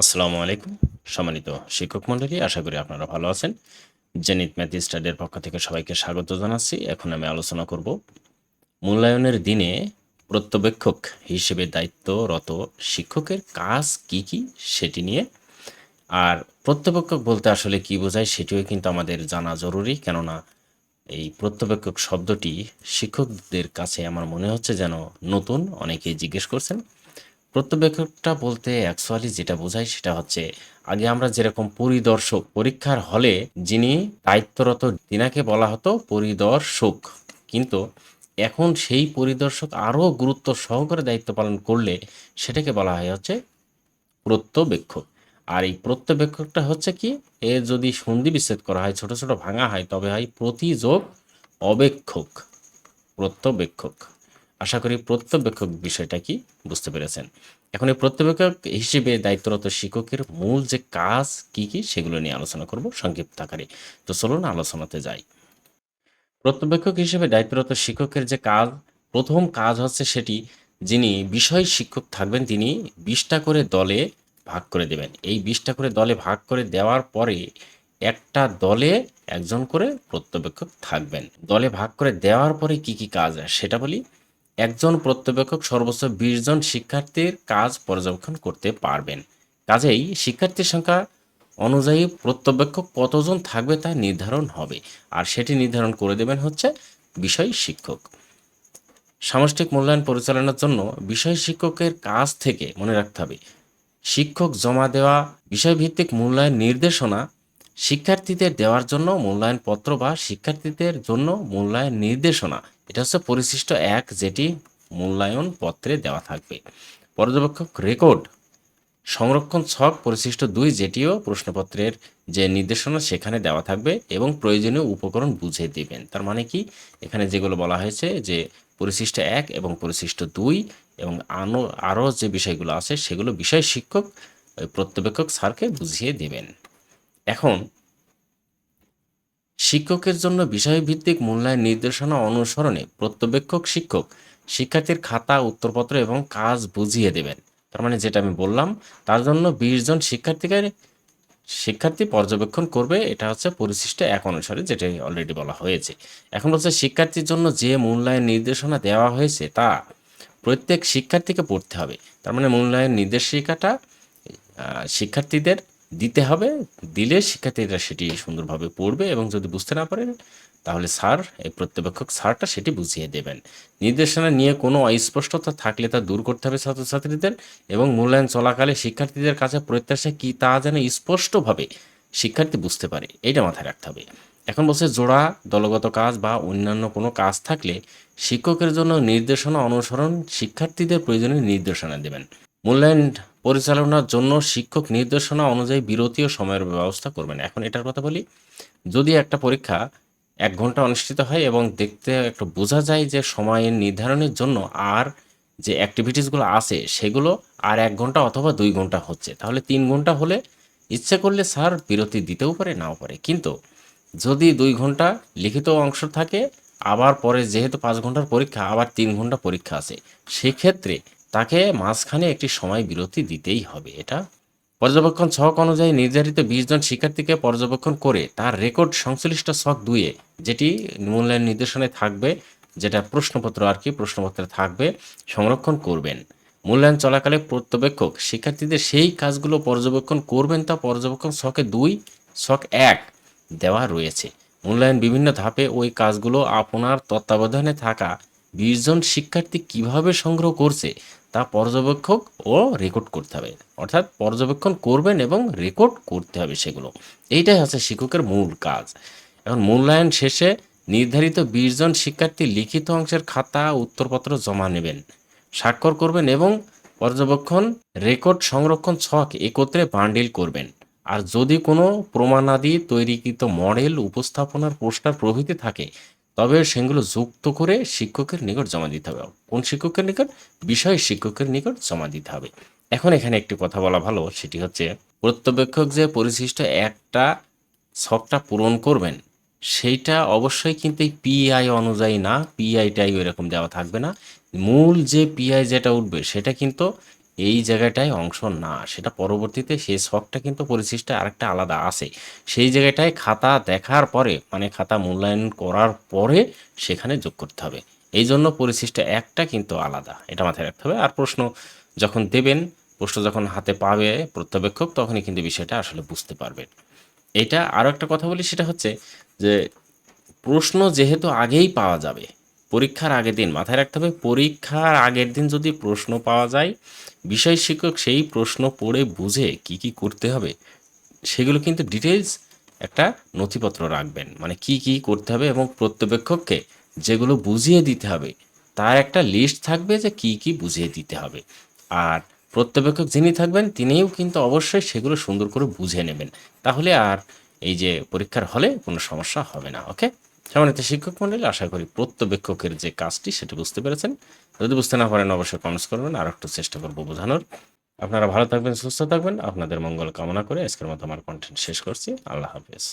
আসসালামু আলাইকুম, সম্মানিত শিক্ষক মণ্ডলী, আশা করি আপনারা ভালো আছেন। জেনিত ম্যাথ স্টাডির পক্ষ থেকে সবাইকে স্বাগত জানাচ্ছি। এখন আমি আলোচনা করব মূল্যায়নের দিনে প্রত্যবেক্ষক হিসেবে দায়িত্বরত শিক্ষকের কাজ কি কি সেটি নিয়ে। আর প্রত্যবেক্ষক বলতে আসলে কি বোঝায় সেটিও কিন্তু আমাদের জানা জরুরি, কেননা এই প্রত্যবেক্ষক শব্দটি শিক্ষকদের কাছে আমার মনে হচ্ছে যেন নতুন, অনেকেই জিজ্ঞেস করছেন। প্রত্যবেক্ষকটা বলতে অ্যাকচুয়ালি যেটা বোঝায় সেটা হচ্ছে, আগে আমরা যেরকম পরিদর্শক পরীক্ষার হলে যিনি দায়িত্বরত দিনাকে বলা হতো পরিদর্শক। কিন্তু এখন সেই পরিদর্শক আরও গুরুত্ব সহকারে দায়িত্ব পালন করলে সেটাকে বলা হয় হচ্ছে প্রত্যবেক্ষক। আর এই প্রত্যবেক্ষকটা হচ্ছে কি, এ যদি সন্ধি বিচ্ছেদ করা হয়, ছোট ছোট ভাঙা হয়, তবে হয় প্রতিযোগ অবেক্ষক, প্রত্যবেক্ষক। আশা করি প্রত্যবেক্ষক বিষয়টা কি বুঝতে পেরেছেন। এখন এই প্রত্যবেক্ষক হিসেবে দায়িত্বরত শিক্ষকের মূল যে কাজ কি কি সেগুলো নিয়ে আলোচনা করব সংক্ষিপ্ত আকারে। তো চলুন আলোচনাতে যাই। প্রত্যবেক্ষক হিসেবে দায়িত্বরত শিক্ষকের যে কাজ, প্রথম কাজ হচ্ছে সেটি, যিনি বিষয় শিক্ষক থাকবেন তিনি বিশটা করে দলে ভাগ করে দেবেন। এই বিশটা করে দলে ভাগ করে দেওয়ার পরে একটা দলে একজন করে প্রত্যবেক্ষক থাকবেন। দলে ভাগ করে দেওয়ার পরে কি কি কাজ, সেটা বলি। একজন প্রত্যবেক্ষক সর্বোচ্চ বিশ জন শিক্ষার্থীর কাজ পর্যবেক্ষণ করতে পারবেন। কাজেই শিক্ষার্থীর সংখ্যা অনুযায়ী প্রত্যবেক্ষক কতজন থাকবে তা নির্ধারণ হবে। আর সেটি নির্ধারণ করে দেবেন হচ্ছে বিষয় শিক্ষক। সামষ্টিক মূল্যায়ন পরিচালনার জন্য বিষয় শিক্ষকের কাজ থেকে মনে রাখতে হবে, শিক্ষক জমা দেওয়া, বিষয়ভিত্তিক মূল্যায়ন নির্দেশনা, শিক্ষার্থীদের দেওয়ার জন্য মূল্যায়ন পত্র বা শিক্ষার্থীদের জন্য মূল্যায়ন নির্দেশনা এটা হচ্ছে পরিশিষ্ট এক যেটি মূল্যায়ন পত্রে দেওয়া থাকবে। পর্যবেক্ষক রেকর্ড সংরক্ষণ ছক পরিশিষ্ট দুই যেটিও প্রশ্নপত্রের যে নির্দেশনা সেখানে দেওয়া থাকবে এবং প্রয়োজনীয় উপকরণ বুঝে দিবেন। তার মানে কি? এখানে যেগুলো বলা হয়েছে যে পরিশিষ্ট এক এবং পরিশিষ্ট দুই এবং আনো, আরও যে বিষয়গুলো আছে সেগুলো বিষয় শিক্ষক প্রত্যবেক্ষক স্যারকে বুঝিয়ে দেবেন। এখন শিক্ষকের জন্য বিষয়ভিত্তিক মূল্যায়ন নির্দেশনা অনুসরণে প্রত্যবেক্ষক শিক্ষক শিক্ষার্থীর খাতা, উত্তরপত্র এবং কাজ বুঝিয়ে দেবেন। তার মানে যেটা আমি বললাম, তার জন্য বিশ জন শিক্ষার্থীকে শিক্ষার্থী পর্যবেক্ষণ করবে, এটা হচ্ছে পরিশিষ্ট এক অনুসারে যেটা অলরেডি বলা হয়েছে। এখন হচ্ছে শিক্ষার্থীর জন্য যে মূল্যায়ন নির্দেশনা দেওয়া হয়েছে, তা প্রত্যেক শিক্ষার্থীকে পড়তে হবে। তার মানে মূল্যায়ন নির্দেশিকাটা শিক্ষার্থীদের দিতে হবে, দিলে শিক্ষার্থীরা সেটি সুন্দরভাবে পড়বে এবং যদি বুঝতে না পারেন, তাহলে স্যার, এই প্রত্যবেক্ষক স্যারটা সেটি বুঝিয়ে দেবেন। নির্দেশনা নিয়ে কোনো অস্পষ্টতা থাকলে তা দূর করতে হবে ছাত্রছাত্রীদের এবং মূল্যায়ন চলাকালে শিক্ষার্থীদের কাছে প্রত্যাশা কী তা যেন স্পষ্টভাবে শিক্ষার্থী বুঝতে পারে এইটা মাথায় রাখতে হবে। এখন বলছে জোড়া, দলগত কাজ বা অন্যান্য কোনো কাজ থাকলে শিক্ষকের জন্য নির্দেশনা অনুসরণ শিক্ষার্থীদের প্রয়োজনীয় নির্দেশনা দেবেন। মূল্যায়ন পরিচালনার জন্য শিক্ষক নির্দেশনা অনুযায়ী বিরতি ও সময়ের ব্যবস্থা করবেন। এখন এটার কথা বলি, যদি একটা পরীক্ষা এক ঘণ্টা অনুষ্ঠিত হয় এবং দেখতে একটু বোঝা যায় যে সময়ের নির্ধারণের জন্য আর যে অ্যাক্টিভিটিসগুলো আছে সেগুলো আর এক ঘণ্টা অথবা দুই ঘণ্টা হচ্ছে, তাহলে তিন ঘণ্টা হলে ইচ্ছে করলে স্যার বিরতি দিতেও পারে, নাও পারে। কিন্তু যদি দুই ঘণ্টা লিখিত অংশ থাকে, আবার পরে যেহেতু পাঁচ ঘণ্টার পরীক্ষা, আবার তিন ঘণ্টা পরীক্ষা আছে, সেক্ষেত্রে তাকে মাঝখানে একটি সময় বিরতি দিতেই হবে। এটা পর্যবেক্ষণ ছক অনুযায়ী নির্ধারিত বিশ জন শিক্ষার্থীকে পর্যবেক্ষণ করে তার রেকর্ড সংশ্লিষ্ট ছক দুইয়ে, যেটি মূল্যায়ন নির্দেশনে থাকবে, যেটা প্রশ্নপত্র আর কি প্রশ্নপত্রে থাকবে, সংরক্ষণ করবেন। মূল্যায়ন চলাকালে পর্যবেক্ষক শিক্ষার্থীদের সেই কাজগুলো পর্যবেক্ষণ করবেন তা পর্যবেক্ষণ ছকে দুই, ছক এক দেওয়া রয়েছে। মূল্যায়ন বিভিন্ন ধাপে ওই কাজগুলো আপনার তত্ত্বাবধানে থাকা বিশ জন শিক্ষার্থী কীভাবে সংগ্রহ করছে তা পর্যবেক্ষক ও রেকর্ড করতে হবে। অর্থাৎ পর্যবেক্ষণ করবেন এবং রেকর্ড করতে হবে সেগুলো। এইটাই হচ্ছে শিক্ষকের মূল কাজ। এখন মূল্যায়ন শেষে নির্ধারিত বিশ জন শিক্ষার্থী লিখিত অংশের খাতা উত্তরপত্র জমা নেবেন, স্বাক্ষর করবেন এবং পর্যবেক্ষণ, রেকর্ড সংরক্ষণ ছক একত্রে বান্ডিল করবেন। আর যদি কোনো প্রমাণাদি তৈরিকৃত মডেল, উপস্থাপনার পোস্টার প্রভৃতি থাকে তবে সেগুলো যুক্ত করে শিক্ষকের নিকট জমা দিতে হবে। কোন শিক্ষকের নিকট? বিষয় শিক্ষকের নিকট জমা দিতে হবে। এখন এখানে একটি কথা বলা ভালো, সেটি হচ্ছে প্রত্যবেক্ষক যে পরিশিষ্ট একটা ছকটা পূরণ করবেন, সেইটা অবশ্যই কিন্তু এই পিআই অনুযায়ী না পিআইটাই এরকম দেওয়া থাকবে না। মূল যে পিআই যেটা উঠবে, সেটা কিন্তু এই জায়গাটায় অংশ না, সেটা পরবর্তীতে সেই শখটা কিন্তু পরিশিষ্ট আরেকটা আলাদা আছে। সেই জায়গাটায় খাতা দেখার পরে মানে খাতা মূল্যায়ন করার পরে সেখানে যোগ করতে হবে। এই জন্য পরিশিষ্ট একটা কিন্তু আলাদা, এটা মাথায় রাখতে হবে। আর প্রশ্ন যখন দেবেন, প্রশ্ন যখন হাতে পাবে প্রত্যবেক্ষক, তখনই কিন্তু বিষয়টা আসলে বুঝতে পারবেন। এটা আরও একটা কথা বলি, সেটা হচ্ছে যে প্রশ্ন যেহেতু আগেই পাওয়া যাবে পরীক্ষার আগের দিন, মাথায় রাখতে হবে, পরীক্ষার আগের দিন যদি প্রশ্ন পাওয়া যায়, বিষয় শিক্ষক সেই প্রশ্ন পড়ে বুঝে কি কি করতে হবে, সেগুলো কিন্তু ডিটেলস একটা নথিপত্র রাখবেন। মানে কি কি করতে হবে এবং প্রত্যবেক্ষককে যেগুলো বুঝিয়ে দিতে হবে, তার একটা লিস্ট থাকবে যে কি কি বুঝিয়ে দিতে হবে। আর প্রত্যবেক্ষক যিনি থাকবেন, তিনিও কিন্তু অবশ্যই সেগুলো সুন্দর করে বুঝে নেবেন। তাহলে আর এই যে পরীক্ষার হলে কোনো সমস্যা হবে না ওকে সম্মানিত শিক্ষক মন্ডলী, আশা করি প্রত্যবেক্ষকের যে কাজটি, সেটি বুঝতে পেরেছেন। যদি বুঝতে না পারেন, অবশ্যই কমেন্টস করবেন, আর একটু চেষ্টা করব বোঝানোর। আপনারা ভালো থাকবেন, সুস্থ থাকবেন। আপনাদের মঙ্গল কামনা করে আজকের মতো আমার কন্টেন্ট শেষ করছি। আল্লাহ হাফেজ।